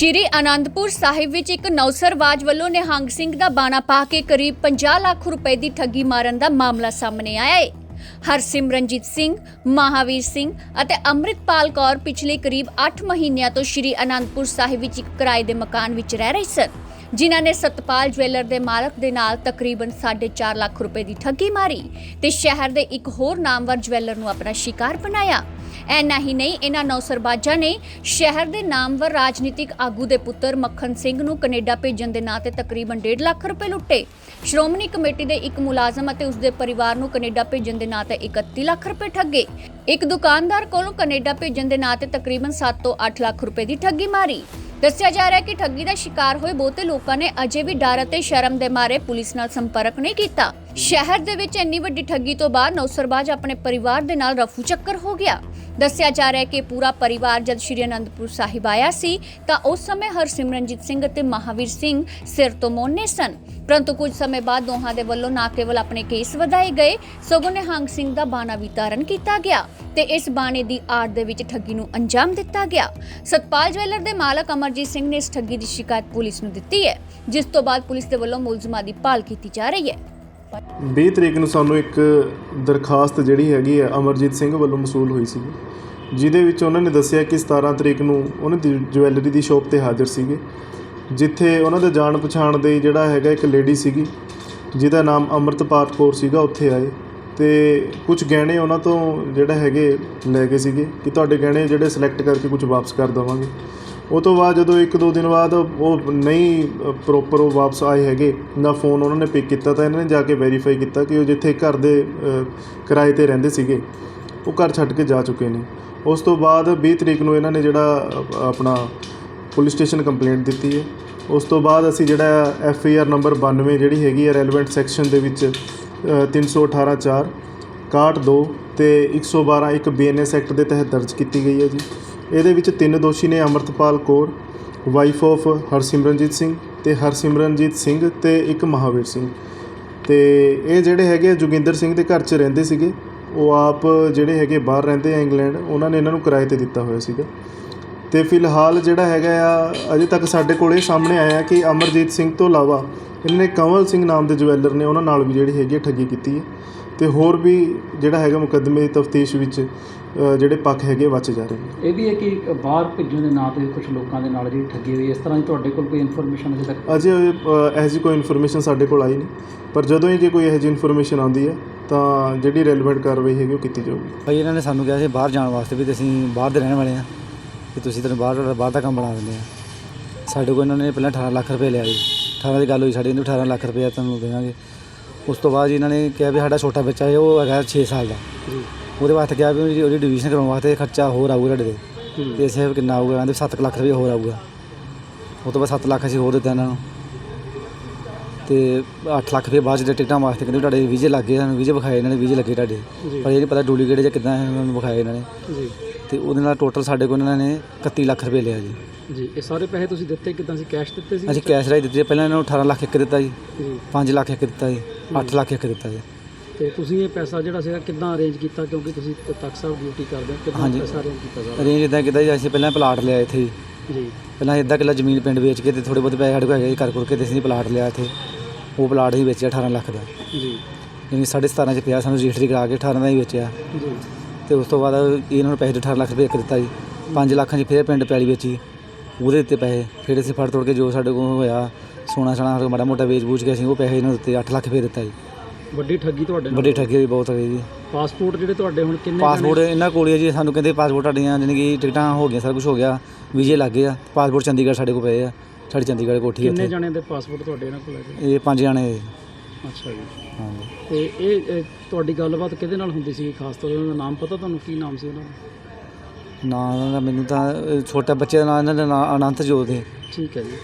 ਸ਼੍ਰੀ ਅਨੰਦਪੁਰ ਸਾਹਿਬ ਵਿੱਚ ਇੱਕ ਨੌਸਰਵਾਜ ਵੱਲੋਂ ਨਿਹੰਗ ਸਿੰਘ ਦਾ ਬਾਣਾ ਪਾ ਕੇ ਕਰੀਬ 50 ਲੱਖ ਰੁਪਏ ਦੀ ਠੱਗੀ ਮਾਰਨ ਦਾ ਮਾਮਲਾ ਸਾਹਮਣੇ ਆਇਆ ਹੈ ਹਰਸਿਮਰਨਜੀਤ ਸਿੰਘ, ਮਹਾਵੀਰ ਸਿੰਘ ਅਤੇ ਅੰਮ੍ਰਿਤਪਾਲ ਕੌਰ ਪਿਛਲੇ ਕਰੀਬ 8 ਮਹੀਨਿਆਂ ਤੋਂ ਸ਼੍ਰੀ ਅਨੰਦਪੁਰ ਸਾਹਿਬ ਵਿੱਚ ਇੱਕ ਕਿਰਾਏ ਦੇ ਮਕਾਨ ਵਿੱਚ ਰਹਿ ਰਹੇ ਸਨ, ਜਿਨ੍ਹਾਂ ਨੇ ਸਤਪਾਲ ਜਵੈਲਰ ਦੇ ਮਾਲਕ ਦੇ ਨਾਲ ਤਕਰੀਬਨ 4.5 ਲੱਖ ਰੁਪਏ ਦੀ ਠੱਗੀ ਮਾਰੀ ਤੇ ਸ਼ਹਿਰ ਦੇ ਇੱਕ ਹੋਰ ਨਾਮਵਰ ਜਵੈਲਰ ਨੂੰ ਆਪਣਾ ਸ਼ਿਕਾਰ ਬਣਾਇਆ। ਐਨਾ ਹੀ ਨਹੀਂ, ਇਹਨਾਂ ਨੌਸਰਬਾਜ਼ਾਂ ਨੇ ਸ਼ਹਿਰ ਦੇ ਨਾਮਵਰ ਰਾਜਨੀਤਿਕ ਆਗੂ ਦੇ ਪੁੱਤਰ ਮੱਖਣ ਸਿੰਘ ਨੂੰ ਕੈਨੇਡਾ ਭੇਜਣ ਦੇ ਨਾਂ ਤੇ ਤਕਰੀਬਨ 1.5 ਲੱਖ ਰੁਪਏ ਲੁੱਟੇ। ਸ਼੍ਰੋਮਣੀ ਕਮੇਟੀ ਦੇ ਇੱਕ ਮੁਲਾਜ਼ਮ ਅਤੇ ਉਸ ਦੇ ਪਰਿਵਾਰ ਨੂੰ ਕੈਨੇਡਾ ਭੇਜਣ ਦੇ ਨਾਂ ਤੇ 31 ਲੱਖ ਰੁਪਏ ਠੱਗੇ। ਇੱਕ ਦੁਕਾਨਦਾਰ ਕੋਲੋਂ ਕੈਨੇਡਾ ਭੇਜਣ ਦੇ ਨਾਂ ਤੇ ਤਕਰੀਬਨ 7 ਤੋਂ 8 ਲੱਖ ਰੁਪਏ ਦੀ ਠੱਗੀ ਮਾਰੀ। ਦੱਸਿਆ ਜਾ ਰਿਹਾ ਹੈ ਕਿ ਠੱਗੀ ਦਾ ਸ਼ਿਕਾਰ ਹੋਏ ਬਹੁਤੇ ਲੋਕਾਂ ਨੇ ਅਜੇ ਵੀ ਡਰ ਅਤੇ ਸ਼ਰਮ ਦੇ ਮਾਰੇ ਪੁਲਿਸ ਨਾਲ ਸੰਪਰਕ ਨਹੀਂ ਕੀਤਾ। ਸ਼ਹਿਰ ਦੇ ਵਿੱਚ ਇੰਨੀ ਵੱਡੀ ਠੱਗੀ ਤੋਂ ਬਾਅਦ ਨੌਸਰਬਾਜ਼ ਆਪਣੇ ਪਰਿਵਾਰ ਦੇ ਨਾਲ ਰਫੂ ਚੱਕਰ ਹੋ ਗਿਆ। ਦੱਸਿਆ ਜਾ ਰਿਹਾ ਹੈ ਕਿ ਪੂਰਾ ਪਰਿਵਾਰ ਜਦ ਸ਼੍ਰੀ ਅਨੰਦਪੁਰ ਸਾਹਿਬ ਆਇਆ ਸੀ, ਤਾਂ ਉਸ ਸਮੇਂ ਹਰਸਿਮਰਨਜੀਤ ਸਿੰਘ ਅਤੇ ਮਹਾਵੀਰ ਸਿੰਘ ਸਿਰ ਤੋਂ ਮੋਨੇ ਸਨ। ਪਰੰਤੂ ਕੁਝ ਸਮੇਂ ਬਾਅਦ ਦੋਹਾਂ ਦੇ ਵੱਲੋਂ ਨਾ ਕੇਵਲ ਆਪਣੇ ਕੇਸ ਵਧਾਏ ਗਏ, ਸਗੋਂ ਨਿਹੰਗ ਸਿੰਘ ਦਾ ਬਾਣਾ ਵੀ ਧਾਰਨ ਕੀਤਾ ਗਿਆ ਤੇ ਇਸ ਬਾਣੇ ਦੀ ਆੜ ਦੇ ਵਿੱਚ ਠੱਗੀ ਨੂੰ ਅੰਜਾਮ ਦਿੱਤਾ ਗਿਆ। ਸਤਪਾਲ ਜਵੈਲਰ ਦੇ ਮਾਲਕ ਅਮਰਜੀਤ ਸਿੰਘ ਨੇ ਇਸ ਠੱਗੀ ਦੀ ਸ਼ਿਕਾਇਤ ਪੁਲਿਸ ਨੂੰ ਦਿੱਤੀ ਹੈ, ਜਿਸ ਤੋਂ ਬਾਅਦ ਪੁਲਿਸ ਦੇ ਵੱਲੋਂ ਮੁਲਜ਼ਮਾਂ ਦੀ ਭਾਲ ਕੀਤੀ ਜਾ ਰਹੀ ਹੈ। 20 ਤਰੀਕ ਨੂੰ ਸਾਨੂੰ ਇੱਕ ਦਰਖਾਸਤ ਜਿਹੜੀ ਹੈਗੀ ਹੈ ਅਮਰਜੀਤ ਸਿੰਘ ਵੱਲੋਂ ਮਸੂਲ ਹੋਈ ਸੀ। ਜਿਹਦੇ ਵਿੱਚ ਉਹਨਾਂ ਨੇ ਦੱਸਿਆ ਕਿ 17 ਤਰੀਕ ਨੂੰ ਉਹਨਾਂ ਦੀ ਜਵੈਲਰੀ ਦੀ ਸ਼ਾਪ ਤੇ ਹਾਜ਼ਰ ਸੀਗੇ, ਜਿੱਥੇ ਉਹਨਾਂ ਦੇ ਜਾਣ ਪਛਾਣ ਦੇ ਜਿਹੜਾ ਹੈਗਾ ਇੱਕ ਲੇਡੀ ਸੀਗੀ, ਜਿਹਦਾ ਨਾਮ ਅੰਮ੍ਰਿਤਪਾਲ ਕੌਰ ਸੀਗਾ, ਉੱਥੇ ਆਏ। ਤੇ ਕੁਝ ਗਹਿਣੇ ਉਹਨਾਂ ਤੋਂ ਜਿਹੜਾ ਹੈਗੇ ਲੈ ਗਏ ਸੀਗੇ ਕਿ ਤੁਹਾਡੇ ਗਹਿਣੇ ਜਿਹੜੇ ਸਿਲੈਕਟ ਕਰਕੇ ਕੁਝ ਵਾਪਸ ਕਰ ਦੇਵਾਂਗੇ। ਉਹ ਤੋਂ ਬਾਅਦ ਜਦੋਂ ਇੱਕ ਦੋ ਦਿਨ ਬਾਅਦ ਉਹ ਨਹੀਂ ਪ੍ਰੋਪਰ ਉਹ ਵਾਪਸ ਆਏ ਹੈਗੇ ਨਾ ਫੋਨ ਉਹਨਾਂ ਨੇ ਪਿਕ ਕੀਤਾ ਤਾਂ ਇਹਨਾਂ ਨੇ ਜਾ ਕੇ ਵੈਰੀਫਾਈ ਕੀਤਾ ਕਿ ਉਹ ਜਿੱਥੇ ਘਰ ਦੇ ਕਿਰਾਏ ਤੇ ਰਹਿੰਦੇ ਸੀਗੇ ਉਹ ਘਰ ਛੱਡ ਕੇ ਜਾ ਚੁੱਕੇ ਨੇ। ਉਸ ਤੋਂ ਬਾਅਦ 20 ਤਰੀਕ ਨੂੰ ਇਹਨਾਂ ਨੇ ਜਿਹੜਾ ਆਪਣਾ ਪੁਲਿਸ ਸਟੇਸ਼ਨ ਕੰਪਲੇਂਟ ਦਿੱਤੀ ਹੈ। ਉਸ ਤੋਂ ਬਾਅਦ ਅਸੀਂ ਜਿਹੜਾ ਐਫ ਆਈ ਆਰ ਨੰਬਰ 92 ਜਿਹੜੀ ਹੈਗੀ ਹੈ ਰੈਲੇਵੈਂਟ ਸੈਕਸ਼ਨ ਦੇ ਵਿੱਚ ਅ, 318 4 62 ਤੇ 112 ਇੱਕ ਬੀਐਨਐਸ ਐਕਟ ਦੇ ਤਹਿਤ ਦਰਜ ਕੀਤੀ ਗਈ ਹੈ ਜੀ। ਇਹਦੇ ਵਿੱਚ ਤਿੰਨ ਦੋਸ਼ੀ ਨੇ ਅਮਰਤਪਾਲ ਕੌਰ ਵਾਈਫ ਆਫ ਹਰਸਿਮਰਨਜੀਤ ਸਿੰਘ ਤੇ ਹਰਸਿਮਰਨਜੀਤ ਸਿੰਘ ਤੇ ਇੱਕ ਮਹਾਵੀਰ ਸਿੰਘ। ਤੇ ਇਹ ਜਿਹੜੇ ਹੈਗੇ ਆ ਜੋਗਿੰਦਰ ਸਿੰਘ ਦੇ ਘਰ 'ਚ ਰਹਿੰਦੇ ਸੀਗੇ, ਉਹ ਆਪ ਜਿਹੜੇ ਹੈਗੇ ਬਾਹਰ ਰਹਿੰਦੇ ਆ ਇੰਗਲੈਂਡ, ਉਹਨਾਂ ਨੇ ਇਹਨਾਂ ਨੂੰ ਕਿਰਾਏ ਤੇ ਦਿੱਤਾ ਹੋਇਆ ਸੀਗਾ। ਤੇ ਫਿਲਹਾਲ ਜਿਹੜਾ ਹੈਗਾ ਆ, ਅਜੇ ਤੱਕ ਸਾਡੇ ਕੋਲ ਇਹ ਸਾਹਮਣੇ ਆਇਆ ਕਿ ਅਮਰਜੀਤ ਸਿੰਘ ਤੋਂ ਇਲਾਵਾ ਇਹਨਾਂ ਨੇ ਕੰਵਲ ਸਿੰਘ ਨਾਮ ਦੇ ਜਵੈਲਰ ਨੇ ਉਹਨਾਂ ਨਾਲ ਵੀ ਜਿਹੜੀ ਹੈਗੀ ਆ ਠੱਗੀ ਕੀਤੀ ਹੈ। ਤੇ ਹੋਰ ਵੀ ਜਿਹੜਾ ਹੈਗਾ ਮੁਕੱਦਮੇ ਦੀ ਤਫਤੀਸ਼ ਵਿੱਚ ਜਿਹੜੇ ਪੱਖ ਹੈਗੇ ਬਚ ਜਾ ਰਹੇ ਨੇ। ਇਹ ਵੀ ਹੈ ਕਿ ਬਾਹਰ ਭੇਜਣ ਦੇ ਨਾਂ ਤੇ ਕੁਝ ਲੋਕਾਂ ਦੇ ਨਾਲ ਜਿਹੜੀ ਠੱਗੀ ਹੋਈ ਇਸ ਤਰ੍ਹਾਂ ਦੀ ਤੁਹਾਡੇ ਕੋਲ ਕੋਈ ਇਨਫੋਰਮੇਸ਼ਨ ਅਜੇ ਤੱਕ? ਅਜੇ ਇਹੋ ਜਿਹੀ ਕੋਈ ਇਨਫੋਰਮੇਸ਼ਨ ਸਾਡੇ ਕੋਲ ਆਈ ਨਹੀਂ। ਪਰ ਜਦੋਂ ਹੀ ਜੇ ਕੋਈ ਇਹੋ ਜਿਹੀ ਇਨਫੋਰਮੇਸ਼ਨ ਆਉਂਦੀ ਹੈ ਤਾਂ ਜਿਹੜੀ ਰੈਲੇਵੈਂਟ ਕਾਰਵਾਈ ਹੈਗੀ ਉਹ ਕੀਤੀ ਜਾਊਗੀ। ਭਾਈ ਇਹਨਾਂ ਨੇ ਸਾਨੂੰ ਕਿਹਾ ਸੀ ਬਾਹਰ ਜਾਣ ਵਾਸਤੇ ਵੀ ਤੇ ਅਸੀਂ ਬਾਹਰ ਦੇ ਰਹਿਣ ਵਾਲੇ ਆ ਕਿ ਤੁਸੀਂ ਤੈਨੂੰ ਬਾਹਰ ਬਾਹਰ ਦਾ ਕੰਮ ਬਣਾ ਦਿੰਦੇ ਆ। ਸਾਡੇ ਕੋਲ ਇਹਨਾਂ ਨੇ ਪਹਿਲਾਂ 18 ਲੱਖ ਰੁਪਏ ਲਿਆ ਜੀ। 18 ਦੀ ਗੱਲ ਹੋਈ ਸਾਡੇ ਨੂੰ 18 ਲੱਖ ਰੁਪਏ ਤੁਹਾਨੂੰ ਦੇਵਾਂਗੇ। ਉਸ ਤੋਂ ਬਾਅਦ ਜੀ ਇਹਨਾਂ ਨੇ ਕਿਹਾ ਵੀ ਸਾਡਾ ਛੋਟਾ ਬੱਚਾ ਹੈ ਉਹ ਹੈਗਾ 6 ਸਾਲ ਦਾ। ਜੀ। ਉਹਦੇ ਵਾਸਤੇ ਕਿਹਾ ਵੀ ਉਹਦੀ- ਉਹਦੀ ਡਿਵੀਜ਼ਨ ਕਰਾਉਣ ਵਾਸਤੇ ਖਰਚਾ ਹੋਰ ਆਊਗਾ ਤੁਹਾਡੇ ਤੇ। ਤੇ ਇਸੇ ਕਿੰਨਾ ਆਊਗਾ ਕਹਿੰਦੇ 7 ਲੱਖ ਰੁਪਏ ਹੋਰ ਆਊਗਾ। ਉਹ ਤੋਂ ਬਾਅਦ 7 ਲੱਖ ਅਸੀਂ ਹੋਰ ਦਿੱਤਾ ਇਹਨਾਂ ਨੂੰ। ਤੇ 8 ਲੱਖ ਰੁਪਏ ਬਾਅਦ ਜਿਹੜੇ ਟਿਕਟਾਂ ਵਾਸਤੇ ਕਹਿੰਦੇ ਤੁਹਾਡੇ ਵੀਜ਼ੇ ਲੱਗੇ ਸਾਨੂੰ ਵੀਜ਼ੇ ਵਿਖਾਏ ਇਹਨਾਂ ਨੇ ਵੀਜ਼ੇ ਲੱਗੇ ਤੁਹਾਡੇ। ਜੀ। ਪਰ ਇਹ ਨਹੀਂ ਪਤਾ ਡੁਪਲੀਕੇਟ ਜਾਂ ਕਿੱਦਾਂ ਇਹਨਾਂ ਨੂੰ ਵਿਖਾਏ ਇਹਨਾਂ ਨੇ। ਜੀ। ਤੇ ਉਹਦੇ ਨਾਲ ਟੋਟਲ ਸਾਡੇ ਕੋਲ ਇਹਨਾਂ ਨੇ 31 ਲੱਖ ਰੁਪਏ ਲਿਆ ਜੀ। ਜੀ ਇਹ ਸਾਰੇ ਪੈਸੇ ਤੁਸੀਂ ਦਿੱਤੇ ਕਿਦਾਂ ਸੀ ਕੈਸ਼ ਦਿੱਤੇ ਸੀ? ਅਸੀਂ ਕੈਸ਼ ਰਾਈ ਦਿੱਤੇ ਪਹਿਲਾਂ ਇਹਨਾਂ ਨੂੰ 18 ਲੱਖ ਇੱਕ ਦਿੱਤਾ ਜੀ। ਜੀ। 5 ਲੱਖ ਇੱਕ ਦਿੱਤਾ ਜੀ। 8 ਲੱਖ ਇੱਕ ਦਿੱਤਾ ਜੀ। ਤੇ ਤੁਸੀਂ ਇਹ ਪੈਸਾ ਜਿਹੜਾ ਸੀਗਾ ਕਿਦਾਂ ਅਰੇਂਜ ਕੀਤਾ? ਕਿਉਂਕਿ ਤੁਸੀਂ ਤਖਤ ਸਾਹਿਬ ਡਿਊਟੀ ਕਰਦੇ ਹੋ ਕਿਦਾਂ ਹਾਂਜੀ। ਪੈਸਾ ਅਰੇਂਜ ਕੀਤਾ ਸਾਰਾ? ਅਰੇਂਜ ਇਦਾਂ ਕੀਤਾ ਜੀ ਅਸੀਂ ਪਹਿਲਾਂ ਪਲਾਟ ਲਿਆ ਇੱਥੇ ਜੀ। ਜੀ। ਪਹਿਲਾਂ ਇੱਦਾਂ ਕਿੱਲਾ ਜ਼ਮੀਨ ਪਿੰਡ ਵੇਚ ਕੇ ਤੇ ਥੋੜੇ ਬਹੁਤ ਪੈਸੇ ਸਾਡੇ ਕੋਲ ਹੈਗੇ ਸੀ ਕਰ ਕਰਕੇ ਤੇ ਅਸੀਂ ਪਲਾਟ ਲਿਆ ਇੱਥੇ। ਉਹ ਪਲਾਟ ਹੀ ਵੇਚਿਆ 18 ਲੱਖ ਦਾ। ਜੀ। ਯਾਨੀ 17.5 ਚ ਪਿਆ ਸਾਨੂੰ ਰਜਿਸਟਰੀ ਕਰਾ ਕੇ 18 ਦਾ ਹੀ ਵੇਚਿਆ। ਜੀ। ਤੇ ਉਸ ਤੋਂ ਬਾਅਦ ਇਹਨਾਂ ਨੂੰ ਪੈਸੇ 18 ਲੱਖ ਰੁਪਏ ਇੱਕ ਦਿੱਤਾ ਜੀ। 5 ਲੱਖਾਂ 'ਚ ਫਿਰ ਪਿੰਡ ਪੈਲੀ ਵੇਚੀ। ਉਹਦੇ ਦਿੱਤੇ ਪੈਸੇ। ਫਿਰ ਅਸੀਂ ਫੜ ਤੋੜ ਕੇ ਜੋ ਸਾਡੇ ਕੋਲ ਹੋਇਆ ਸੋਨਾ ਸਣਾ ਮਾੜਾ ਮੋਟਾ ਵੇਚ ਬੂਝ ਕੇ ਅਸੀਂ ਉਹ ਪੈਸੇ ਇਹਨਾਂ ਨੂੰ ਦਿੱਤੇ 8 ਲੱਖ ਫੇਰ ਦਿੱਤਾ ਜੀ। ਵੱਡੀ ਠੱਗੀ ਤੁਹਾਡੇ ਨਾਲ? ਵੱਡੀ ਠੱਗੀ ਹੋਈ ਬਹੁਤ ਹੋਈ ਜੀ। ਪਾਸਪੋਰਟ ਜਿਹੜੇ ਤੁਹਾਡੇ ਹੁਣ ਕਿੰਨੇ ਪਾਸਪੋਰਟ ਇਹਨਾਂ ਕੋਲ ਹੀ ਹੈ ਜੀ ਸਾਨੂੰ ਕਹਿੰਦੇ ਪਾਸਪੋਰਟ ਤੁਹਾਡੀਆਂ ਜਾਣੀ ਕਿ ਟਿਕਟਾਂ ਹੋ ਗਈਆਂ ਸਾਰਾ ਕੁਝ ਹੋ ਗਿਆ ਵੀਜ਼ੇ ਲੱਗ ਗਏ ਆ। ਪਾਸਪੋਰਟ ਚੰਡੀਗੜ੍ਹ ਸਾਡੇ ਕੋਲ ਪਏ ਆ ਸਾਡੀ ਚੰਡੀਗੜ੍ਹ ਕੋਠੀ ਹੈ ਕਿੰਨੇ ਉੱਥੇ। ਜਣੇ ਦੇ ਪਾਸਪੋਰਟ ਤੁਹਾਡੇ ਇਹਨਾਂ ਕੋਲ ਹੈ ਇਹ ਪੰਜ ਜਾਣੇ ਅੱਛਾ ਜੀ। ਹਾਂਜੀ। ਤੇ ਇਹ ਇਹ ਤੁਹਾਡੀ ਗੱਲਬਾਤ ਕਿਹਦੇ ਨਾਲ ਹੁੰਦੀ ਸੀ? ਖਾਸ ਤੌਰ ਤੇ ਉਹਨਾਂ ਦਾ ਨਾਮ ਪਤਾ ਤੁਹਾਨੂੰ? ਕੀ ਨਾਮ ਸੀ ਉਹਨਾਂ ਦਾ? ਨਾਂ ਦਾ ਮੈਨੂੰ ਤਾਂ ਅਹ, ਛੋਟਾ ਬੱਚੇ ਦਾ ਨਾਂ ਇਹਨਾਂ ਦਾ ਨਾਂ ਅਨੰਤ ਜੋਤ ਹੈ। ਠੀਕ ਹੈ ਜੀ।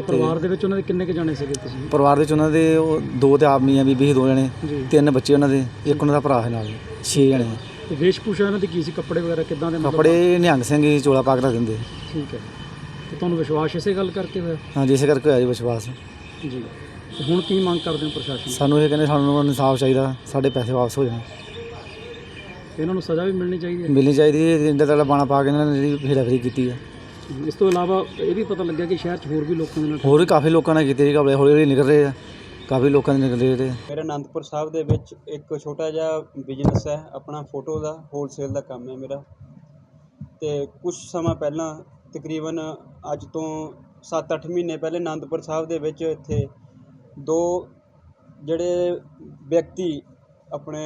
ਤੇ ਪਰਿਵਾਰ ਦੇ ਵਿੱਚ ਉਹਨਾਂ ਦੇ ਕਿੰਨੇ ਕੁ ਜਾਣੇ ਸੀਗੇ ਤੁਸੀਂ? ਪਰਿਵਾਰ ਵਿੱਚ ਉਹਨਾਂ ਦੇ ਉਹ ਦੋ ਤੇ ਆਪ ਮੀਆਂ ਬੀਬੀ ਸੀ ਦੋ ਜਣੇ ਜੀ। ਤਿੰਨ ਬੱਚੇ ਉਹਨਾਂ ਦੇ ਇੱਕ ਉਹਨਾਂ ਦਾ ਭਰਾ ਹੈ ਨਾਲ ਛੇ ਜਣੇ। ਤੇ ਵੇਸ਼ਭੂਸ਼ਾ ਇਹਨਾਂ ਦੀ ਕੀ ਸੀ? ਕੱਪੜੇ ਵਗੈਰਾ ਕਿੱਦਾਂ ਦੇ ਮਤਲਬ- ਕੱਪੜੇ ਨਿਹੰਗ ਸਿੰਘ ਹੀ ਚੋਲਾ ਪਾ ਕੇ ਰੱਖ ਦਿੰਦੇ। ਠੀਕ ਹੈ। ਤੇ ਤੁਹਾਨੂੰ ਵਿਸ਼ਵਾਸ ਇਸੇ ਗੱਲ ਕਰਕੇ ਹੋਇਆ? ਹਾਂਜੀ ਇਸੇ ਕਰਕੇ ਹੋਇਆ ਜੀ ਵਿਸ਼ਵਾਸ। ਜੀ। ਤੇ ਹੁਣ ਕੀ ਮੰਗ ਕਰਦੇ ਹੋ ਪ੍ਰਸ਼ਾਸਨ ਤੋਂ? ਸਾਨੂੰ ਇਹ ਕਹਿੰਦੇ ਸਾਨੂੰ ਇਨਸਾਫ ਚਾਹੀਦਾ ਸਾਡੇ ਪੈਸੇ ਵਾਪਸ ਹੋ ਜਾਣ। ਤੇ ਇਹਨਾਂ ਨੂੰ ਸਜ਼ਾ ਵੀ ਮਿਲਣੀ ਚਾਹੀਦੀ ਹੈ? ਮਿਲਣੀ ਚਾਹੀਦੀ ਹੈ ਇੰਦਾ ਤੜਾ ਬਾਣਾ ਪਾ ਕੇ ਇਹਨਾਂ ਨੇ ਜਿਹੜੀ ਫੇਰਾਫੇਰੀ ਕੀਤੀ ਹੈ। ਇਸ ਤੋਂ ਇਲਾਵਾ ਇਹ ਵੀ ਪਤਾ ਲੱਗਿਆ ਕਿ ਸ਼ਹਿਰ 'ਚ ਹੋਰ ਵੀ ਲੋਕਾਂ ਦੇ ਨਾਲ ਹੋਰ ਵੀ ਕਾਫੀ ਲੋਕਾਂ ਨੇ ਕੀਤੇ ਜੀ ਕਪੜੇ ਹੌਲੀ ਹੌਲੀ ਨਿਕਲ ਰਹੇ ਆ ਕਾਫੀ ਲੋਕਾਂ ਦੇ ਨਿਕਲ ਰਹੇ ਜਿਹੜੇ ਮੇਰਾ ਅਨੰਦਪੁਰ ਸਾਹਿਬ ਦੇ ਵਿੱਚ ਇੱਕ ਛੋਟਾ ਜਿਹਾ ਬਿਜ਼ਨਸ ਹੈ ਆਪਣਾ ਫੋਟੋ ਦਾ ਹੋਲਸੇਲ ਦਾ ਕੰਮ ਹੈ ਮੇਰਾ। ਤੇ ਕੁਝ ਸਮਾਂ ਪਹਿਲਾਂ ਤਕਰੀਬਨ ਅੱਜ ਤੋਂ 7-8 ਮਹੀਨੇ ਪਹਿਲੇ ਅਨੰਦਪੁਰ ਸਾਹਿਬ ਦੇ ਵਿੱਚ ਇੱਥੇ ਦੋ ਜਿਹੜੇ ਵਿਅਕਤੀ ਆਪਣੇ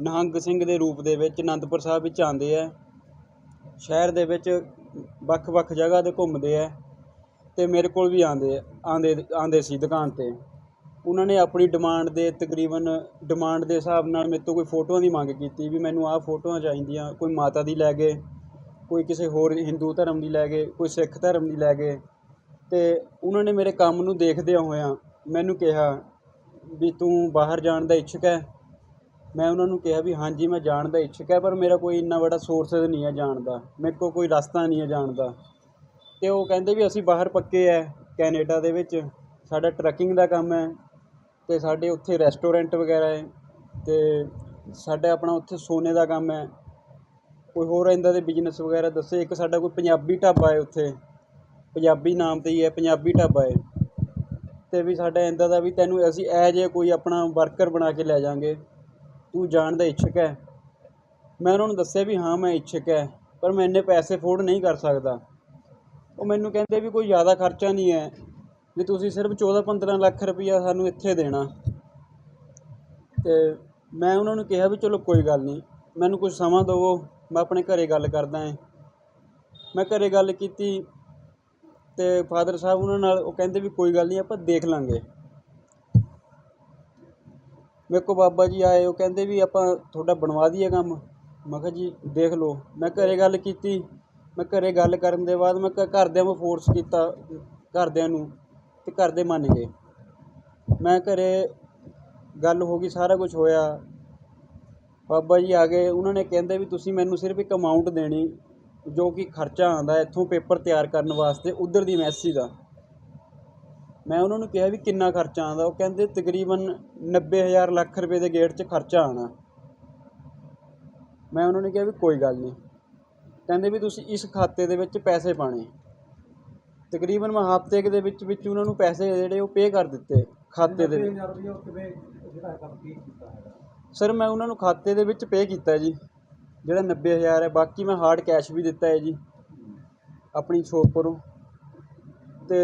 ਨਿਹੰਗ ਸਿੰਘ ਦੇ ਰੂਪ ਦੇ ਵਿੱਚ ਅਨੰਦਪੁਰ ਸਾਹਿਬ ਵਿੱਚ ਆਉਂਦੇ ਆ। ਸ਼ਹਿਰ ਦੇ ਵਿੱਚ ਵੱਖ-ਵੱਖ ਜਗ੍ਹਾ ਤੇ ਘੁੰਮਦੇ ਆ ਤੇ ਮੇਰੇ ਕੋਲ ਵੀ ਆਉਂਦੇ ਆਉਂਦੇ ਆਉਂਦੇ ਸੀ ਦੁਕਾਨ ਤੇ। ਉਹਨਾਂ ਨੇ ਆਪਣੀ ਡਿਮਾਂਡ ਦੇ ਤਕਰੀਬਨ ਡਿਮਾਂਡ ਦੇ ਹਿਸਾਬ ਨਾਲ ਮੇਰੇ ਤੋਂ ਕੋਈ ਫੋਟੋਆਂ ਦੀ ਮੰਗ ਕੀਤੀ ਵੀ ਮੈਨੂੰ ਆਹ ਫੋਟੋਆਂ ਚਾਹੀਦੀਆਂ, ਕੋਈ ਮਾਤਾ ਦੀ ਲੈ ਗਏ, ਕੋਈ ਕਿਸੇ ਹੋਰ ਹਿੰਦੂ ਧਰਮ ਦੀ ਲੈ ਗਏ, ਕੋਈ ਸਿੱਖ ਧਰਮ ਦੀ ਲੈ ਗਏ। ਤੇ ਉਹਨਾਂ ਨੇ ਮੇਰੇ ਕੰਮ ਨੂੰ ਦੇਖਦਿਆਂ ਹੋਇਆਂ ਮੈਨੂੰ ਕਿਹਾ ਵੀ ਤੂੰ ਬਾਹਰ ਜਾਣ ਦਾ ਇੱਛੁਕ ਹੈ ਮੈਂ ਉਹਨਾਂ ਨੂੰ ਕਿਹਾ ਵੀ ਹਾਂਜੀ, ਮੈਂ ਜਾਣ ਦਾ ਇੱਛੁਕ ਹੈ, ਪਰ ਮੇਰਾ ਕੋਈ ਇੰਨਾ ਵੱਡਾ ਸੋਰਸ ਨਹੀਂ ਹੈ ਜਾਣ ਦਾ। ਮੇਰੇ ਕੋਲ ਕੋਈ ਰਸਤਾ ਨਹੀਂ ਹੈ ਜਾਣ ਦਾ। ਤੇ ਉਹ ਕਹਿੰਦੇ ਵੀ ਅਸੀਂ ਬਾਹਰ ਪੱਕੇ ਹੈ ਕੈਨੇਡਾ ਦੇ ਵਿੱਚ। ਸਾਡਾ ਟਰੈਕਿੰਗ ਦਾ ਕੰਮ ਹੈ ਅਤੇ ਸਾਡੇ ਉੱਥੇ ਰੈਸਟੋਰੈਂਟ ਵਗੈਰਾ ਹੈ ਅਤੇ ਸਾਡਾ ਆਪਣਾ ਉੱਥੇ ਸੋਨੇ ਦਾ ਕੰਮ ਹੈ ਕੋਈ ਹੋਰ ਇੱਦਾਂ ਦੇ ਬਿਜ਼ਨਸ ਵਗੈਰਾ ਦੱਸੇ। ਇੱਕ ਸਾਡਾ ਕੋਈ ਪੰਜਾਬੀ ਢਾਬਾ ਹੈ ਉੱਥੇ। ਪੰਜਾਬੀ ਨਾਮ ਤੇ ਹੀ ਹੈ ਪੰਜਾਬੀ ਢਾਬਾ ਹੈ ਅਤੇ ਵੀ ਸਾਡਾ ਇੱਦਾਂ ਦਾ ਵੀ ਤੈਨੂੰ ਅਸੀਂ ਐਜ਼ ਏ ਕੋਈ ਆਪਣਾ ਵਰਕਰ ਬਣਾ ਕੇ ਲੈ ਜਾਂਗੇ। ਤੂੰ ਜਾਣ ਦਾ ਇੱਛਕ ਹੈ। ਮੈਂ ਉਹਨਾਂ ਨੂੰ ਦੱਸਿਆ ਵੀ ਹਾਂ, ਮੈਂ ਇੱਛਕ ਹੈ, ਪਰ ਮੈਂ ਇੰਨੇ ਪੈਸੇ ਅਫੋਰਡ ਨਹੀਂ ਕਰ ਸਕਦਾ। ਉਹ ਮੈਨੂੰ ਕਹਿੰਦੇ ਵੀ ਕੋਈ ਜ਼ਿਆਦਾ ਖਰਚਾ ਨਹੀਂ ਹੈ, ਵੀ ਤੁਸੀਂ ਸਿਰਫ 14-15 ਲੱਖ ਰੁਪਈਆ ਸਾਨੂੰ ਇੱਥੇ ਦੇਣਾ। ਤੇ ਮੈਂ ਉਹਨਾਂ ਨੂੰ ਕਿਹਾ ਵੀ ਚਲੋ ਕੋਈ ਗੱਲ ਨਹੀਂ, ਮੈਨੂੰ ਕੁਝ ਸਮਾਂ ਦਿਵੋ, ਮੈਂ ਆਪਣੇ ਘਰੇ ਗੱਲ ਕਰਦਾ ਹਾਂ। ਮੈਂ ਘਰੇ ਗੱਲ ਕੀਤੀ ਤੇ ਫਾਦਰ ਸਾਹਿਬ ਉਹਨਾਂ ਨਾਲ ਉਹ ਕਹਿੰਦੇ ਵੀ ਕੋਈ ਗੱਲ ਨਹੀਂ, ਆਪਾਂ ਦੇਖ ਲਾਂਗੇ। ਮੇਰੇ ਕੋ ਬਾਬਾ ਜੀ ਆਏ, ਉਹ ਕਹਿੰਦੇ ਵੀ ਆਪਾਂ ਤੁਹਾਡਾ ਬਣਵਾ ਦਈਏ ਕੰਮ। ਮੈਂ ਕਿਹਾ ਜੀ, ਦੇਖ ਲਓ। ਮੈਂ ਘਰ ਗੱਲ ਕੀਤੀ। ਮੈਂ ਘਰ ਗੱਲ ਕਰਨ ਦੇ ਬਾਅਦ ਮੈਂ ਘ- ਘਰਦਿਆਂ ਨੂੰ ਫੋਰਸ ਕੀਤਾ, ਘਰਦਿਆਂ ਨੂੰ ਅਤੇ ਘਰਦੇ ਮੰਨ ਗਏ। ਮੈਂ ਘਰ ਗੱਲ ਹੋ ਗਈ, ਸਾਰਾ ਕੁਝ ਹੋਇਆ। ਬਾਬਾ ਜੀ ਆ ਗਏ। ਉਹਨਾਂ ਨੇ ਕਹਿੰਦੇ ਵੀ ਤੁਸੀਂ ਮੈਨੂੰ ਸਿਰਫ ਇੱਕ ਅਮਾਊਂਟ ਦੇਣੀ, ਜੋ ਕਿ ਖਰਚਾ ਆਉਂਦਾ, ਇੱਥੋਂ ਪੇਪਰ ਤਿਆਰ ਕਰਨ ਵਾਸਤੇ, ਉੱਧਰ ਦੀ ਮੈਸੀ ਦਾ। ਮੈਂ ਉਹਨਾਂ ਨੂੰ ਕਿਹਾ ਵੀ ਕਿੰਨਾ ਖਰਚਾ ਆਉਂਦਾ, ਉਹ ਕਹਿੰਦੇ ਤਕਰੀਬਨ ਨੱਬੇ ਹਜ਼ਾਰ ਲੱਖ ਰੁਪਏ ਦੇ ਗੇਟ 'ਚ ਖਰਚਾ ਆਉਣਾ। ਮੈਂ ਉਹਨਾਂ ਨੂੰ ਕਿਹਾ ਵੀ ਕੋਈ ਗੱਲ ਨਹੀਂ। ਕਹਿੰਦੇ ਵੀ ਤੁਸੀਂ ਇਸ ਖਾਤੇ ਦੇ ਵਿੱਚ ਪੈਸੇ ਪਾਣੇ ਤਕਰੀਬਨ ਮੈਂ ਹਫ਼ਤੇ ਕੁ ਦੇ ਵਿੱਚ ਵਿੱਚ ਉਹਨਾਂ ਨੂੰ ਪੈਸੇ ਜਿਹੜੇ ਉਹ ਪੇ ਕਰ ਦਿੱਤੇ ਖਾਤੇ ਦੇ ਵਿੱਚ। ਸਰ, ਮੈਂ ਉਹਨਾਂ ਨੂੰ ਖਾਤੇ ਦੇ ਵਿੱਚ ਪੇ ਕੀਤਾ ਜੀ, ਜਿਹੜਾ 90000 ਹੈ। ਬਾਕੀ ਮੈਂ ਹਾਰਡ ਕੈਸ਼ ਵੀ ਦਿੱਤਾ ਹੈ ਜੀ, ਆਪਣੀ ਸ਼ੋਪ ਪਰੋਂ। ਤੇ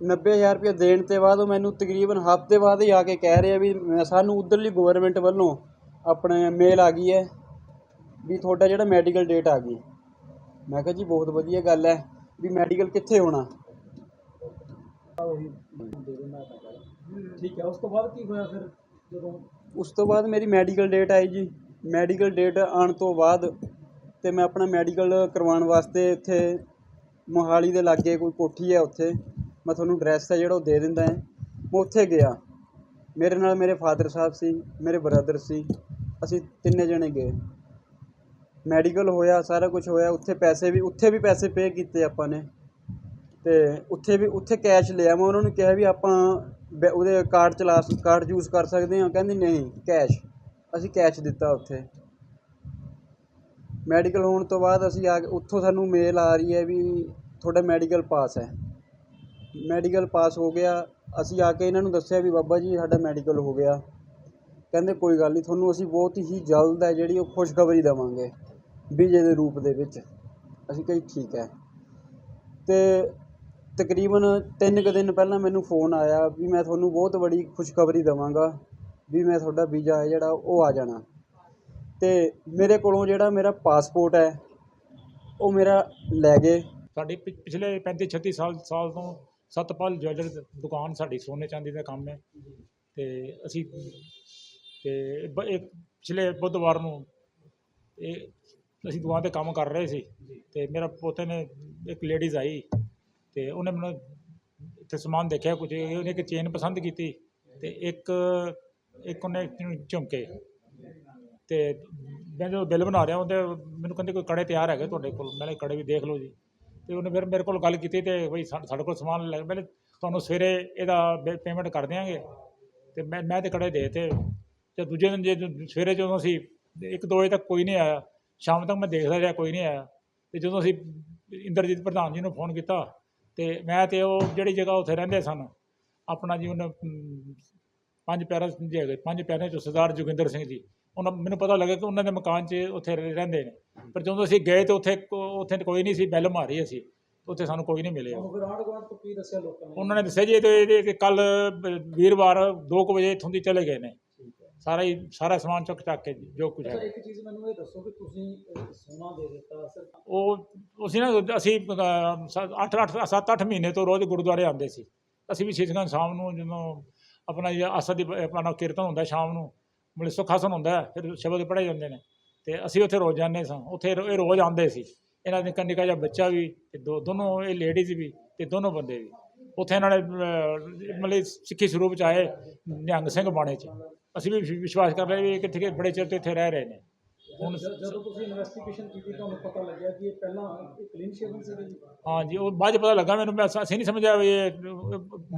90000 ਰੁਪਏ ਦੇਣ ਤੇ ਬਾਅਦ ਉਹ ਮੈਨੂੰ ਤਕਰੀਬਨ ਹਫ਼ਤੇ ਬਾਅਦ ਹੀ ਆ ਕੇ ਕਹਿ ਰਿਹਾ ਵੀ ਮੈਂ- ਸਾਨੂੰ ਉਧਰਲੀ ਗਵਰਨਮੈਂਟ ਵੱਲੋਂ ਆਪਣੇ ਮੇਲ ਆ ਗਈ ਹੈ ਵੀ ਤੁਹਾਡਾ ਜਿਹੜਾ ਮੈਡੀਕਲ ਡੇਟ ਆ ਗਈ ਮੈਂ ਕਿਹਾ ਜੀ ਬਹੁਤ ਵਧੀਆ ਗੱਲ ਹੈ ਵੀ ਮੈਡੀਕਲ ਕਿੱਥੇ ਹੋਣਾ? ਠੀਕ ਹੈ ਉਸ ਤੋਂ ਬਾਅਦ ਕੀ ਹੋਇਆ ਫਿਰ ਜਦੋਂ? ਉਸ ਤੋਂ ਬਾਅਦ ਮੇਰੀ ਮੈਡੀਕਲ ਡੇਟ ਆਈ ਜੀ। ਮੈਡੀਕਲ ਡੇਟ ਆਉਣ ਤੋਂ ਬਾਅਦ ਤੇ ਮੈਂ ਆਪਣਾ ਮੈਡੀਕਲ ਕਰਵਾਉਣ ਵਾਸਤੇ ਇੱਥੇ ਮੋਹਾਲੀ ਦੇ ਲਾਗੇ ਕੋਈ ਕੋਠੀ ਹੈ ਉੱਥੇ। ਮੈਂ ਤੁਹਾਨੂੰ ਐਡਰੈਸ ਹੈ ਜਿਹੜਾ ਉਹ ਦੇ ਦਿੰਦਾ ਹੈ। ਮੈਂ ਉੱਥੇ ਗਿਆ। ਮੇਰੇ ਨਾਲ ਮੇਰੇ ਫਾਦਰ ਸਾਹਿਬ ਸੀ, ਮੇਰੇ ਬ੍ਰਦਰ ਸੀ। ਅਸੀਂ ਤਿੰਨੇ ਜਣੇ ਗਏ। ਮੈਡੀਕਲ ਹੋਇਆ, ਸਾਰਾ ਕੁਝ ਹੋਇਆ। ਉੱਥੇ ਪੈਸੇ ਵੀ, ਉੱਥੇ ਵੀ ਪੈਸੇ ਪੇ ਕੀਤੇ ਆਪਾਂ ਨੇ। ਤੇ ਉੱਥੇ ਵੀ, ਉੱਥੇ ਕੈਸ਼ ਲਿਆ। ਮੈਂ ਉਹਨਾਂ ਨੂੰ ਕਿਹਾ ਵੀ ਆਪਾਂ ਬੈ- ਉਹਦੇ ਕਾਰਡ ਚਲਾ ਕਾਰਡ ਯੂਜ਼ ਕਰ ਸਕਦੇ ਹਾਂ। ਕਹਿੰਦੇ ਨਹੀਂ ਕੈਸ਼ ਅਸੀਂ ਕੈਸ਼ ਦਿੱਤਾ ਉੱਥੇ। ਮੈਡੀਕਲ ਹੋਣ ਤੋਂ ਬਾਅਦ ਅਸੀਂ ਆ ਕੇ, ਉੱਥੋਂ ਸਾਨੂੰ ਮੇਲ ਆ ਰਹੀ ਹੈ ਵੀ ਤੁਹਾਡਾ ਮੈਡੀਕਲ ਪਾਸ ਹੈ। ਮੈਡੀਕਲ ਪਾਸ ਹੋ ਗਿਆ। ਅਸੀਂ ਆ ਕੇ ਇਹਨਾਂ ਨੂੰ ਦੱਸਿਆ ਵੀ ਬਾਬਾ ਜੀ, ਸਾਡਾ ਮੈਡੀਕਲ ਹੋ ਗਿਆ। ਕਹਿੰਦੇ ਕੋਈ ਗੱਲ ਨਹੀਂ, ਤੁਹਾਨੂੰ ਅਸੀਂ ਬਹੁਤ ਹੀ ਜਲਦ ਹੈ ਜਿਹੜੀ ਉਹ ਖੁਸ਼ਖਬਰੀ ਦੇਵਾਂਗੇ ਵੀਜ਼ੇ ਦੇ ਰੂਪ ਦੇ ਵਿੱਚ। ਅਸੀਂ ਕਹੀ ਠੀਕ ਹੈ। ਤੇ ਤਕਰੀਬਨ ਤਿੰਨ ਕੁ ਦਿਨ ਪਹਿਲਾਂ ਮੈਨੂੰ ਫੋਨ ਆਇਆ ਵੀ ਮੈਂ ਤੁਹਾਨੂੰ ਬਹੁਤ ਬੜੀ ਖੁਸ਼ਖਬਰੀ ਦੇਵਾਂਗਾ ਵੀ ਮੈਂ ਤੁਹਾਡਾ ਵੀਜ਼ਾ ਹੈ ਜਿਹੜਾ ਉਹ ਆ ਜਾਣਾ। ਤੇ ਮੇਰੇ ਕੋਲੋਂ ਜਿਹੜਾ ਮੇਰਾ ਪਾਸਪੋਰਟ ਹੈ, ਉਹ ਮੇਰਾ ਲੈ ਗਏ। ਸਾਡੀ ਪਿ- ਪਿਛਲੇ 35 36 ਸਾਲ ਸਾਲ ਤੋਂ ਸਤਪਾਲ ਜਵੈਲਰ ਦੁਕਾਨ ਸਾਡੀ ਸੋਨੇ ਚਾਂਦੀ ਦਾ ਕੰਮ ਹੈ। ਤੇ ਅਸੀਂ ਤੇ ਬ- ਇਹ ਪਿਛਲੇ ਬੁੱਧਵਾਰ ਨੂੰ ਇਹ ਅਸੀਂ ਦੁਕਾਨ ਤੇ ਕੰਮ ਕਰ ਰਹੇ ਸੀ। ਤੇ ਮੇਰਾ ਪੋਤੇ ਨੇ ਇੱਕ ਲੇਡੀਜ਼ ਆਈ ਤੇ ਉਹਨੇ ਮੈਨੂੰ ਇੱਥੇ ਸਮਾਨ ਦੇਖਿਆ ਕੁਝ, ਉਹਨੇ ਇੱਕ ਚੇਨ ਪਸੰਦ ਕੀਤੀ ਤੇ ਇੱਕ ਇੱਕ ਉਹਨੇ ਝੁਮਕੇ। ਤੇ ਮੈਂ ਜਦੋਂ ਬਿੱਲ ਬਣਾ ਰਿਹਾ ਉਹਦੇ ਮੈਨੂੰ ਕਹਿੰਦੇ ਕੋਈ ਕੜੇ ਤਿਆਰ ਹੈਗੇ ਤੁਹਾਡੇ ਕੋਲ, ਮੈਂ ਕਿਹਾ ਕੜੇ ਵੀ ਦੇਖ ਲਓ ਜੀ। ਤੇ ਉਹਨੇ ਫਿਰ ਮੇਰੇ ਕੋਲ ਗੱਲ ਕੀਤੀ ਤੇ ਬਈ ਸਾ- ਸਾਡੇ ਕੋਲ ਸਮਾਨ ਲੈ ਪਹਿਲੇ ਤੁਹਾਨੂੰ ਸਵੇਰੇ ਇਹਦਾ ਪੇਮੈਂਟ ਕਰ ਦਿਆਂਗੇ। ਤੇ ਮੈਂ ਮੈਂ ਤੇ ਕੜੇ ਦੇ ਤੇ ਤੇ ਦੂਜੇ ਦਿਨ ਜੇ ਸਵੇਰੇ ਜਦੋਂ ਅਸੀਂ ਇੱਕ ਦੋ ਵਜੇ ਤੱਕ ਕੋਈ ਨਹੀਂ ਆਇਆ ਸ਼ਾਮ ਤੱਕ ਮੈਂ ਦੇਖਦਾ ਰਿਹਾ ਕੋਈ ਨਹੀਂ ਆਇਆ ਤੇ ਜਦੋਂ ਅਸੀਂ ਇੰਦਰਜੀਤ ਪ੍ਰਧਾਨ ਜੀ ਨੂੰ ਫੋਨ ਕੀਤਾ ਤੇ ਮੈਂ ਤੇ ਉਹ ਜਿਹੜੀ ਜਗ੍ਹਾ ਉੱਥੇ ਰਹਿੰਦੇ ਸਨ ਆਪਣਾ ਜੀ ਉਹਨਾਂ ਅਮ, ਪੰਜ ਪਿਆਰਾ ਜੀ ਹੈਗੇ ਪੰਜ ਪਿਆਰਿਆਂ ਚੋਂ ਸਰਦਾਰ ਜੋਗਿੰਦਰ ਸਿੰਘ ਜੀ ਉਹਨਾਂ ਮੈਨੂੰ ਪਤਾ ਲੱਗਾ ਕਿ ਉਹਨਾਂ ਦੇ ਮਕਾਨ 'ਚ ਉੱਥੇ ਰਹਿ- ਰਹਿੰਦੇ ਨੇ। ਪਰ ਜਦੋਂ ਅਸੀਂ ਗਏ ਤੇ ਉੱਥੇ ਉੱਥੇ ਕੋਈ ਨਹੀਂ ਸੀ ਬੈਲ ਮਾਰੀ ਅਸੀਂ। ਉੱਥੇ ਸਾਨੂੰ ਕੋਈ ਨਹੀਂ ਮਿਲਿਆ। ਤੁਹਾਨੂੰ ਫਿਰ ਆਂਢ ਗੁਆਂਢ ਤੋਂ ਕੀ ਦੱਸਿਆ ਲੋਕਾਂ ਨੇ? ਉਹਨਾਂ ਨੇ ਦੱਸਿਆ ਜੀ ਇਹ ਤੇ ਕੱਲ ਵੀਰਵਾਰ 2 ਵਜੇ ਇੱਥੋਂ ਦੀ ਚਲੇ ਗਏ ਨੇ। ਸਾਰਾ ਹੀ ਸਾਰਾ ਸਮਾਨ ਚੁੱਕ ਚੱਕ ਕੇ ਜੀ, ਕੁਝ ਹੈ। ਇੱਕ ਚੀਜ਼ ਮੈਨੂੰ ਇਹ ਦੱਸੋ ਕਿ ਤੁਸੀਂ ਅਹ, ਸੋਨਾ ਦੇ ਦਿੱਤਾ ਸਿਰਫ ਉਹ ਅਸੀਂ ਨਾ ਅਸੀਂ 8 8 7 8 ਮਹੀਨੇ ਤੋਂ ਰੋਜ਼ ਗੁਰਦੁਆਰੇ ਆਉਂਦੇ ਸੀ। ਅਸੀਂ ਵੀ ਸ਼ੀਸ਼ਗੰਜ ਸ਼ਾਮ ਨੂੰ ਜਦੋਂ ਆਪਣਾ ਆਸਾ ਦੀ ਆਪਣਾ ਕੀਰਤਨ ਹੁੰਦਾ ਸ਼ਾਮ ਨੂੰ ਮਤਲਬ ਸੁੱਖ ਆਸਨ ਹੁੰਦਾ ਫਿਰ ਸ਼ਬਦ ਪੜ੍ਹੇ ਜਾਂਦੇ ਨੇ। ਤੇ ਅਸੀਂ ਉੱਥੇ ਰੋਜ਼ ਜਾਂਦੇ ਸਾਂ। ਉੱਥੇ ਰੋ- ਇਹ ਰੋਜ਼ ਆਉਂਦੇ ਸੀ। ਇਹਨਾਂ ਦੇ ਨਿੱਕਾ ਜਿਹਾ ਬੱਚਾ ਵੀ ਤੇ ਦੋ ਦੋਨੋਂ ਇਹ ਲੇਡੀਜ਼ ਵੀ ਤੇ ਦੋਨੋਂ ਬੰਦੇ ਵੀ। ਉੱਥੇ ਇਹਨਾਂ ਨੇ ਅਹ, ਮਤਲਬ ਸਿੱਖੀ ਸਰੂਪ ਚ ਆਏ ਨਿਹੰਗ ਸਿੰਘ ਬਾਣੇ ਚ। ਅਸੀਂ ਵੀ ਵਿਸ਼ਵਾਸ ਕਰ ਰਹੇ ਵੀ ਇਹ ਕਿੱਥੇ ਕਿ ਬੜੇ ਚਿਰ ਤੋਂ ਇੱਥੇ ਰਹਿ ਰਹੇ ਨੇ। ਹੁਣ ਜਦ- ਜਦੋਂ ਤੁਸੀਂ ਇਨਵੈਸਟੀਗੇਸ਼ਨ ਕੀਤੀ ਤੁਹਾਨੂੰ ਪਤਾ ਲੱਗਿਆ ਕਿ ਇਹ ਪਹਿਲਾਂ ਇਹ ਕਲੀਨ ਸ਼ੇਵਨ ਸੀਗੇ ਜੀ? ਹਾਂ ਜੀ ਉਹ ਬਾਅਦ 'ਚ ਪਤਾ ਲੱਗਾ ਮੈਨੂੰ ਮੈਂ ਅਸੀਂ ਨਹੀਂ ਸਮਝਿਆ ਵੀ ਇਹ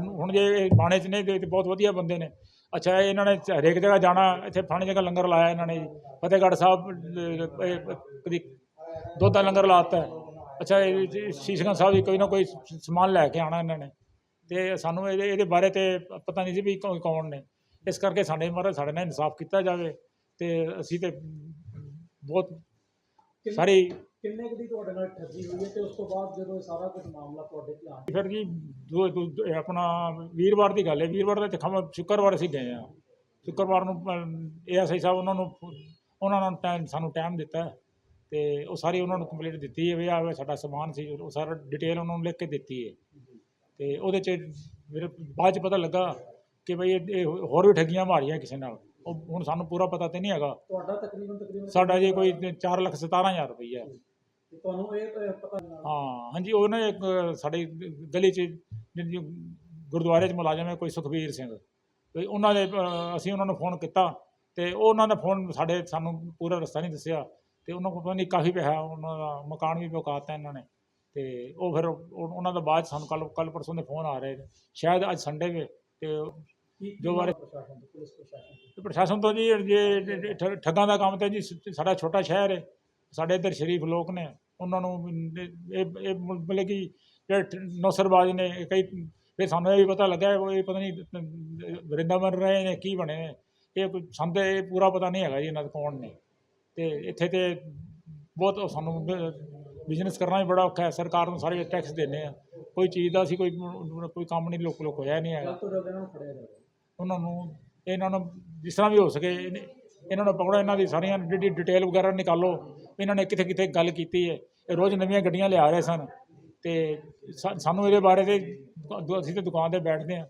ਹੁਣ ਜੇ ਇਹ ਬਾਣੇ 'ਚ ਨੇ ਤੇ ਬਹੁਤ ਵਧੀਆ ਬੰਦੇ ਨੇ। ਅੱਛਾ ਇਹ ਇਹਨਾਂ ਨੇ ਹਰੇਕ ਜਗ੍ਹਾ ਜਾਣਾ ਇੱਥੇ ਫਲਾਣੀ ਜਗ੍ਹਾ ਲੰਗਰ ਲਾਇਆ ਇਹਨਾਂ ਨੇ ਫਤਿਹਗੜ੍ਹ ਸਾਹਿਬ ਕਦੀ ਦੁੱਧ ਦਾ ਲੰਗਰ ਲਾਤਾ। ਅੱਛਾ ਸ਼ੀਸ਼ਗੰਜ ਸਾਹਿਬ ਜੀ ਕੋਈ ਨਾ ਕੋਈ ਸਮਾਨ ਲੈ ਕੇ ਆਣਾ ਇਹਨਾਂ ਨੇ। ਤੇ ਸਾਨੂੰ ਇਹਦੇ ਇਹਦੇ ਬਾਰੇ ਤੇ ਪਤਾ ਨਹੀਂ ਸੀ ਵੀ ਕੌਣ ਕੌਣ ਨੇ। ਇਸ ਕਰਕੇ ਸਾਡੇ ਮਾਰੇ ਸਾਡੇ ਨਾਲ ਇਨਸਾਫ ਕੀਤਾ ਜਾਵੇ। ਤੇ ਅਸੀਂ ਤੇ ਬਹੁਤ ਸਾਰੀ ਕਿੰਨੇ ਕੁ ਦੀ ਤੁਹਾਡੇ ਨਾਲ ਠੱਗੀ ਹੋਈ ਹੈ ਤੇ ਉਸ ਤੋਂ ਬਾਅਦ ਜਦੋਂ ਇਹ ਸਾਰਾ ਕੁਝ ਮਾਮਲਾ ਤੁਹਾਡੇ ਧਿਆਨ ਫਿਰ ਜੀ ਦੋ ਦੋ- ਦੋ- ਇਹ ਆਪਣਾ ਵੀਰਵਾਰ ਦੀ ਗੱਲ ਹੈ। ਵੀਰਵਾਰ ਦਾ ਤੇ ਖਮ ਸ਼ੁੱਕਰਵਾਰ ਅਸੀਂ ਗਏ ਆ ਸ਼ੁੱਕਰਵਾਰ ਨੂੰ ਏਐਸਆਈ ਸਾਹਿਬ ਉਹਨਾਂ ਨੂੰ ਉਹਨਾਂ ਨੂੰ ਟਾਈਮ ਸਾਨੂੰ ਟਾਈਮ ਦਿੱਤਾ ਹੈ ਤੇ ਉਹ ਸਾਰੀ ਉਹਨਾਂ ਨੂੰ ਕੰਪਲੀਟ ਦਿੱਤੀ ਹੈ ਵੀ ਆਹ ਸਾਡਾ ਸਮਾਨ ਸੀ ਉਹ ਸਾਰਾ ਡਿਟੇਲ ਉਹਨਾਂ ਨੂੰ ਲਿਖ ਕੇ ਦਿੱਤੀ ਹੈ। ਤੇ ਉਹਦੇ ਚ ਮੇਰੇ ਬਾਅਦ ਚ ਪਤਾ ਲੱਗਾ ਕਿ ਇਹ ਇਹ ਹੋਰ ਵੀ ਠੱਗੀਆਂ ਮਾਰੀਆਂ ਕਿਸੇ ਨਾਲ। ਉਹ ਹੁਣ ਸਾਨੂੰ ਪੂਰਾ ਪਤਾ ਤੇ ਨਹੀਂ ਹੈਗਾ। ਤੁਹਾਡਾ ਤਕਰੀਬਨ ਤਕਰੀਬਨ ਸਾਡਾ ਜੀ ਕੋਈ 4 ਲੱਖ 17000 ਰੁਪਈਆ ਤੇ ਤੁਹਾਨੂੰ ਇਹ ਪਤਾ ਨਹੀਂ ਹਾਂ ਹਾਂਜੀ ਉਹ ਨਾ ਇੱਕ ਸਾਡੀ ਗਲੀ 'ਚ ਜਿਹੜੀ ਗੁਰਦੁਆਰੇ 'ਚ ਮੁਲਾਜ਼ਮ ਹੈ ਕੋਈ ਸੁਖਬੀਰ ਸਿੰਘ। ਤੇ ਉਹਨਾਂ ਦੇ ਅ, ਅਸੀਂ ਉਹਨਾਂ ਨੂੰ ਫੋਨ ਕੀਤਾ ਤੇ ਉਹ ਉਹਨਾਂ ਦਾ ਫੋਨ ਸਾਡੇ ਸਾਨੂੰ ਪੂਰਾ ਰਸਤਾ ਨਹੀਂ ਦੱਸਿਆ। ਤੇ ਉਹਨਾਂ ਕੋਲ ਪਤਾ ਨਹੀਂ ਕਾਫੀ ਪੈਸਾ ਉਹਨਾਂ ਦਾ ਮਕਾਨ ਵੀ ਵਿਕਾਤਾ ਇਹਨਾਂ ਨੇ। ਤੇ ਉਹ ਫਿਰ ਉਹ- ਉਹਨਾਂ ਦਾ ਬਾਅਦ 'ਚ ਸਾਨੂੰ ਕੱਲ ਕੱਲ ਪਰਸੋਂ ਦੇ ਫੋਨ ਆ ਰਹੇ ਨੇ। ਸ਼ਾਇਦ ਅੱਜ ਸੰਡੇ ਵੇ ਤੇ ਜੋ ਬਾਰੇ- ਪ੍ਰਸ਼ਾਸਨ ਤੋਂ ਜੀ ਜੇ ਠੱਗਾਂ ਦਾ ਕੰਮ ਤਾਂ ਜੀ ਸ- ਸਾਡਾ ਛੋਟਾ ਸ਼ਹਿਰ ਹੈ ਸਾਡੇ ਇੱਧਰ ਸ਼ਰੀਫ ਲੋਕ ਨੇ। ਉਹਨਾਂ ਨੂੰ ਇਹ ਇਹ ਮਤਲਬ ਕਿ ਜਿਹੜੇ ਨੌਸਰਬਾਜ਼ ਨੇ ਕਈ ਫਿਰ ਸਾਨੂੰ ਇਹ ਵੀ ਪਤਾ ਲੱਗਾ ਇਹ ਪਤਾ ਨਹੀਂ ਵਰਿੰਦਾਵਨ ਰਹੇ ਨੇ ਕੀ ਬਣੇ ਨੇ। ਇਹ ਕੋਈ ਤਾਂ ਇਹ ਪੂਰਾ ਪਤਾ ਨਹੀਂ ਹੈਗਾ ਜੀ ਇਹਨਾਂ ਦੇ ਕੌਣ ਨੇ। ਤੇ ਇੱਥੇ ਤੇ ਬਹੁਤ ਸਾਨੂੰ ਬਿਜ਼ਨਸ ਕਰਨਾ ਵੀ ਬੜਾ ਔਖਾ ਹੈ। ਸਰਕਾਰ ਨੂੰ ਸਾਰੇ ਟੈਕਸ ਦੇਣੇ ਆ। ਕੋਈ ਚੀਜ਼ ਦਾ ਅਸੀਂ ਕੋਈ ਕੋਈ ਕੰਮ ਨਹੀਂ ਲੋਕ ਲੋਕ ਹੋਇਆ ਨਹੀਂ ਹੈਗਾ। ਉਹਨਾਂ ਨੂੰ, ਇਹਨਾਂ ਨੂੰ ਜਿਸ ਤਰ੍ਹਾਂ ਵੀ ਹੋ ਸਕੇ, ਇਹਨੇ- ਇਹਨਾਂ ਨੂੰ ਪਕੜੋ, ਇਹਨਾਂ ਦੀ ਸਾਰੀਆਂ ਜਿਹੜੀ ਡਿਟੇਲ ਵਗੈਰਾ ਨਿਕਾਲੋ, ਇਹਨਾਂ ਨੇ ਕਿੱਥੇ ਕਿੱਥੇ ਗੱਲ ਕੀਤੀ ਹੈ, ਇਹ ਰੋਜ਼ ਨਵੀਆਂ ਗੱਡੀਆਂ ਲਿਆ ਰਹੇ ਸਨ, ਤੇ ਸਾਨੂੰ ਇਹਦੇ ਬਾਰੇ ਤੇ, ਅਸੀਂ ਤੇ ਦੁਕਾਨ ਤੇ ਬੈਠਦੇ ਹਾਂ।